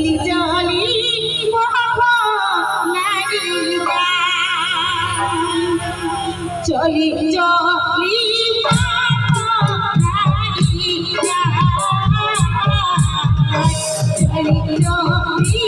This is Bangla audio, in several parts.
চলি চলি চলি চলি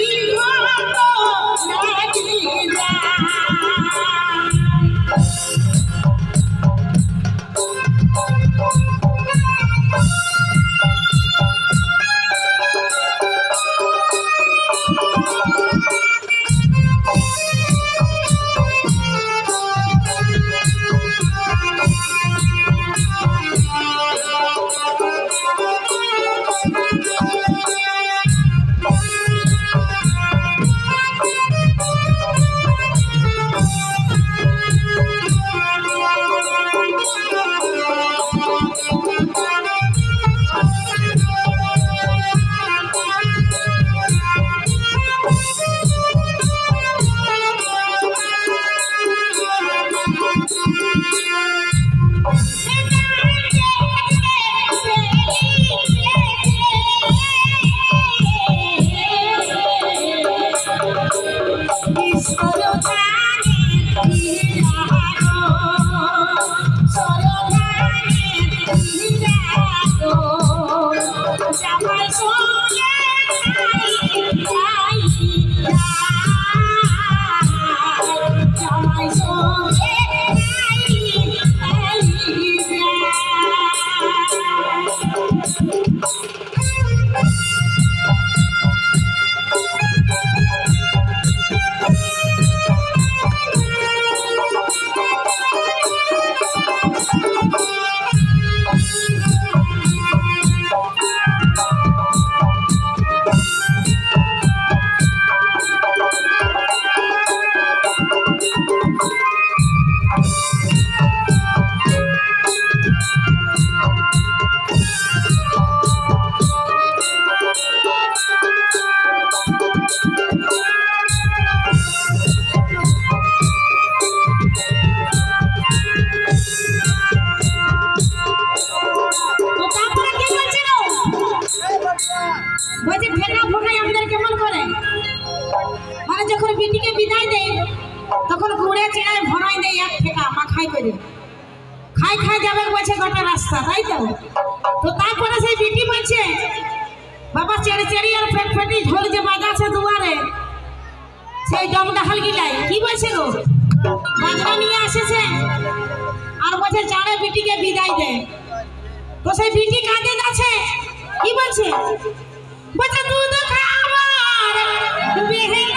তো বলছে ফেনা ফোটাই আমাদের কেমন করে? মানে যখন বিটিকে বিদায় দেয়, তখন ঘুরে চেড়ায় ভরাই দেয় এক ফেকা মাখাই করে। খাই খাই যাবে বলছে গোটা রাস্তা, তাই তো? তো তারপরে সেই বিটি বলছে, বাবা, চেড়ে, চেড়ি আর ফেট, ফেটি ঢোল যে বাজাছে দুয়ারে, সেই ডম ডাহাল গিলাই। কি বলছে গো? বাজনা নিয়ে আসেছে। আর বলছে চাড়ে বিটিকে বিদায় দেয়। তো সেই বিটি কাঁদে যাচ্ছে কি বলছে? বলছে দুধ খাবার বেহেলা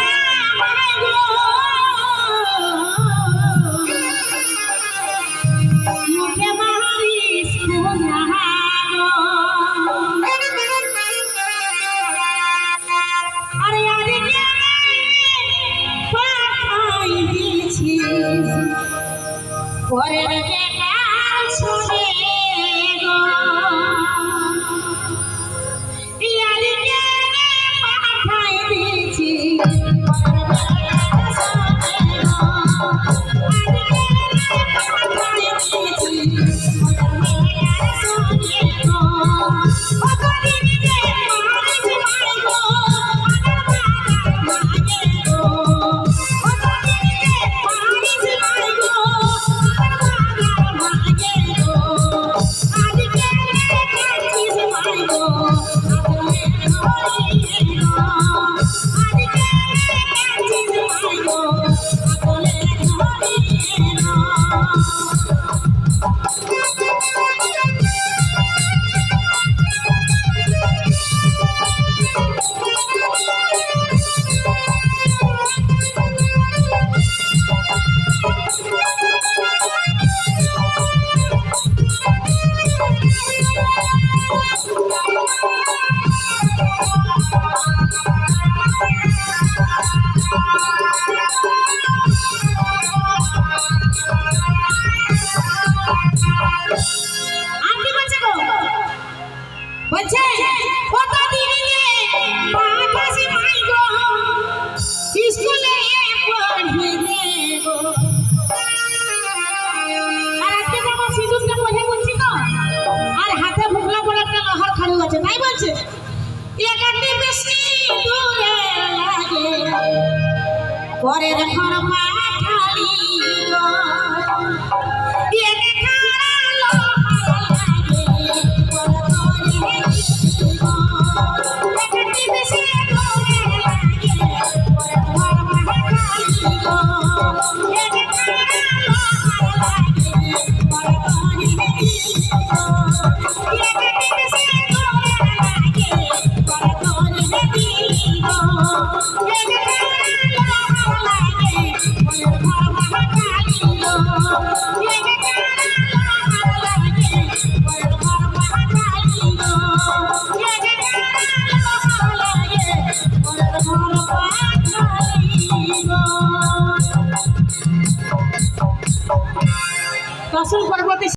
পরের ঘর পাঠালি গো একে খাড়া